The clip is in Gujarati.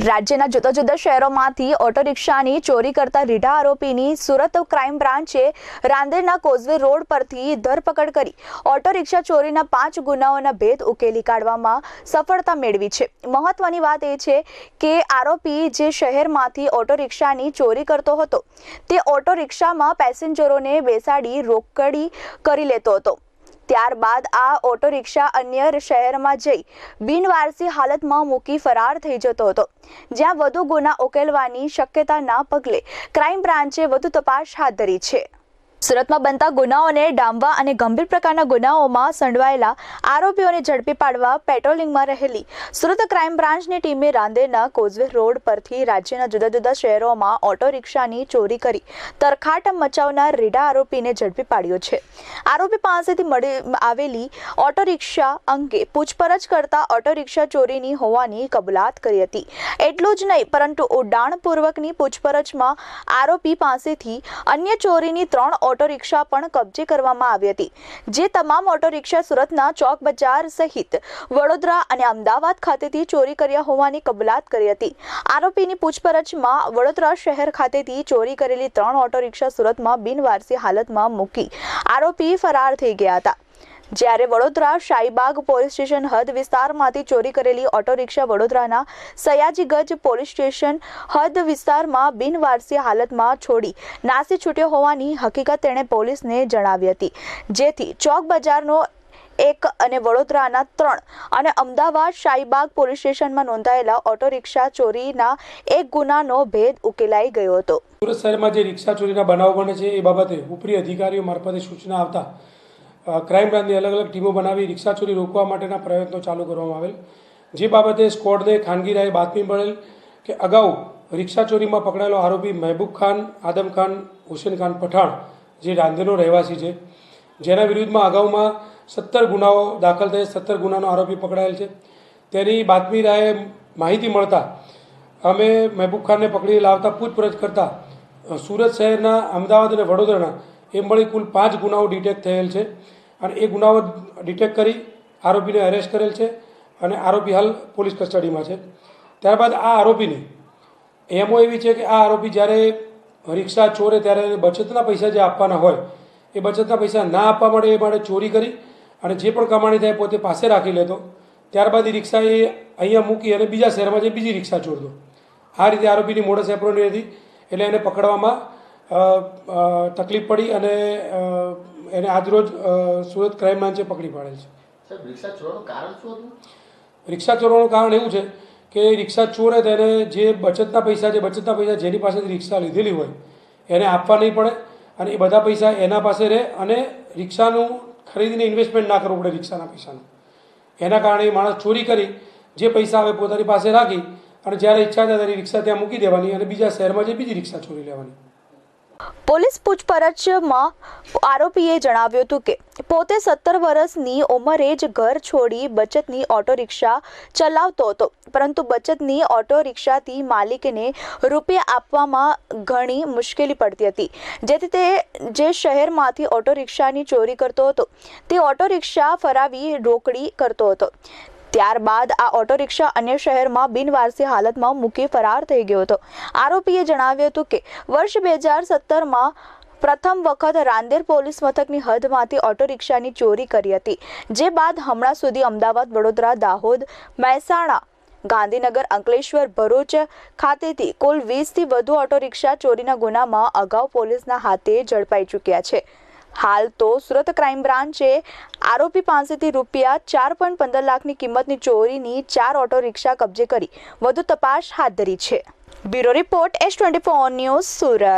રાજ્યના જુદા જુદા શહેરોમાંથી ઓટો રિક્ષાની ચોરી કરતા રીઢા આરોપીની સુરત ક્રાઇમ બ્રાન્ચે રાંદેરના કોઝવે રોડ પરથી ધરપકડ કરી ઓટો રિક્ષા ચોરીના પાંચ ગુનાઓના ભેદ ઉકેલી કાઢવામાં સફળતા મેળવી છે. મહત્વની વાત એ છે કે આરોપી જે શહેરમાંથી ઓટો રિક્ષાની ચોરી કરતો હતો, તે ઓટો રિક્ષામાં પેસેન્જરોને બેસાડી રોકડી કરી લેતો હતો. ત્યારબાદ આ ઓટો રિક્ષા અન્ય શહેરમાં જઈ બિનવારસી હાલતમાં મૂકી ફરાર થઈ જતો હતો. જ્યાં વધુ ગુના ઉકેલવાની શક્યતાના પગલે ક્રાઇમ બ્રાન્ચે વધુ તપાસ હાથ ધરી છે. સુરતમાં બનતા ગુનાઓને ડામવા અને ગંભીર પ્રકારના ગુનાઓમાં સંડવાયેલા આરોપીઓને ઝડપી પાડવા પેટ્રોલિંગમાં રહેલી સુરત ક્રાઇમ બ્રાન્ચની ટીમે રાંદેરના કોઝવે રોડ પરથી રાજ્યના જુદા જુદા શહેરોમાં ઓટો રિક્ષાની ચોરી કરી તરખાટ મચાવનાર રીડા આરોપીને ઝડપી પાડ્યો છે. આરોપી પાસેથી મળી આવેલી ઓટો રિક્ષા અંગે પૂછપરછ કરતા ઓટો રિક્ષા ચોરીની હોવાની કબૂલાત કરી હતી. એટલું જ નહીં, પરંતુ ઉડાણપૂર્વકની પૂછપરછમાં આરોપી પાસેથી અન્ય ચોરીની ત્રણ ઓટો રિક્ષા પણ કબજે કરવામાં આવી હતી. જે તમામ ઓટો રિક્ષા સુરતના ચોક બજાર સહિત વડોદરા અને અમદાવાદ ખાતેથી ચોરી કર્યા હોવાની કબૂલાત કરી હતી. આરોપીની પૂછપરછમાં વડોદરા શહેર ખાતેથી ચોરી કરેલી ત્રણ ઓટો રિક્ષા સુરતમાં બિનવારસી હાલતમાં મૂકી આરોપી ફરાર થઈ ગયા હતા. જ્યારે વડોદરા શાહીબાગ પોલીસ સ્ટેશન હદ વિસ્તારમાંથી ચોરી કરેલી ઓટો રિક્ષા વડોદરાના સયાજીગંજ પોલીસ સ્ટેશન હદ વિસ્તારમાં બિનવારસી હાલતમાં છોડી નાસી છૂટ્યો હોવાની હકીકત તેણે પોલીસને જણાવી હતી. જેથી ચોક બજારનો એક અને વડોદરાના ત્રણ અને અમદાવાદ શાહીબાગ પોલીસ સ્ટેશનમાં નોંધાયેલા ઓટો રિક્ષા ચોરીના એક ગુનાનો ભેદ ઉકેલાઈ ગયો હતો. સુરત શહેરમાં જે રિક્ષા ચોરીના બનાવ બને છે એ બાબતે ઉપરી અધિકારીઓ મારફતે સૂચના આવતા ક્રાઇમ બ્રાન્ચની અલગ અલગ ટીમો બનાવી રિક્ષા ચોરી રોકવા માટેના પ્રયત્નો ચાલુ કરવામાં આવેલ. જે બાબતે સ્કોડને ખાનગી રાયે બાતમી મળેલ કે અગાઉ રિક્ષા ચોરીમાં પકડાયેલો આરોપી મહેબૂબ ખાન, આદમ ખાન, હુસેન ખાન પઠાણ, જે રાંધેનો રહેવાસી છે, જેના વિરુદ્ધમાં અગાઉમાં સત્તર ગુનાઓ દાખલ થઈ સત્તર ગુનાનો આરોપી પકડાયેલ છે. તેની બાતમી રાયે માહિતી મળતા અમે મહેબૂબ ખાનને પકડી લાવતા પૂછપરછ કરતા સુરત શહેરના અમદાવાદ અને વડોદરાના એમ મળી કુલ પાંચ ગુનાઓ ડિટેક્ટ થયેલ છે. અને એ ગુનાઓ ડિટેક્ટ કરી આરોપીને અરેસ્ટ કરેલ છે અને આરોપી હાલ પોલીસ કસ્ટડીમાં છે. ત્યારબાદ આ આરોપીને એમો એવી છે કે આ આરોપી જ્યારે રિક્ષા ચોરે ત્યારે એને બચતના પૈસા જે આપવાના હોય, એ બચતના પૈસા ના આપવા માટે એ માટે ચોરી કરી અને જે પણ કમાણી થાય પોતે પાસે રાખી લેતો. ત્યારબાદ એ રિક્ષા એ અહીંયા મૂકી અને બીજા શહેરમાં જઈ બીજી રિક્ષા ચોરતો આ રીતે આરોપીની મોડસ એપ્રોની હતી. એટલે એને પકડવામાં તકલીફ પડી અને એને આજરોજ સુરત ક્રાઇમ બ્રાન્ચે પકડી પાડેલ છે. રિક્ષા ચોરવાનું કારણ રિક્ષા ચોરવાનું કારણ એવું છે કે રિક્ષા ચોરે તેને જે બચતના પૈસા છે બચતના પૈસા જેની પાસેથી રિક્ષા લીધેલી હોય એને આપવા નહીં પડે અને એ બધા પૈસા એના પાસે રહે અને રિક્ષાનું ખરીદીને ઇન્વેસ્ટમેન્ટ ના કરવું પડે રિક્ષાના પૈસાનું. એના કારણે માણસ ચોરી કરી જે પૈસા આવે પોતાની પાસે રાખી અને જ્યારે ઈચ્છા થાય ત્યારે રિક્ષા ત્યાં મૂકી દેવાની અને બીજા શહેરમાં જે બીજી રિક્ષા ચોરી લેવાની. પોલીસ પૂછપરછમાં આરોપીએ જણાવ્યું હતું કે, પોતે સત્તર વર્ષની ઉંમરે જ ઘર છોડી બચતની ઓટો રિક્ષા ચલાવતો હતો. પરંતુ બચતની ઓટો રિક્ષાથી માલિકને રૂપિયા આપવામાં ઘણી મુશ્કેલી પડતી હતી. જેથી તે જે શહેરમાંથી ઓટો રિક્ષાની ચોરી કરતો હતો, તે ઓટો રિક્ષા ફરાવી રોકડી કરતો હતો. ત્યારબાદ આ ઓટો રિક્ષા અન્ય શહેરમાં બિનવારસી હાલતમાં મૂકી ફરાર થઈ ગયો હતો. આરોપીએ જણાવ્યું હતું કે, વર્ષ બે હજાર સત્તરમાં પ્રથમ વખત રાંદેર પોલીસ મથકની હદમાંથી ઓટો રિક્ષાની ચોરી કરી હતી, જે બાદ હમણાં સુધી અમદાવાદ, વડોદરા, દાહોદ, મહેસાણા, ગાંધીનગર, અંકલેશ્વર, ભરૂચ ખાતેથી કુલ વીસથી વધુ ઓટો રિક્ષા ચોરીના ગુનામાં અગાઉ પોલીસના હાથે ઝડપાઈ ચૂક્યા છે. હાલ તો સુરત ક્રાઇમ બ્રાન્ચે આરોપી પાસેથી રૂપિયા ચાર પોઈન્ટ પંદર લાખની કિંમતની ચોરીની ચાર ઓટો રિક્ષા કબજે કરી. વધુ તપાસ હાથ ધરી છે. Bureau report S twenty four news Surat.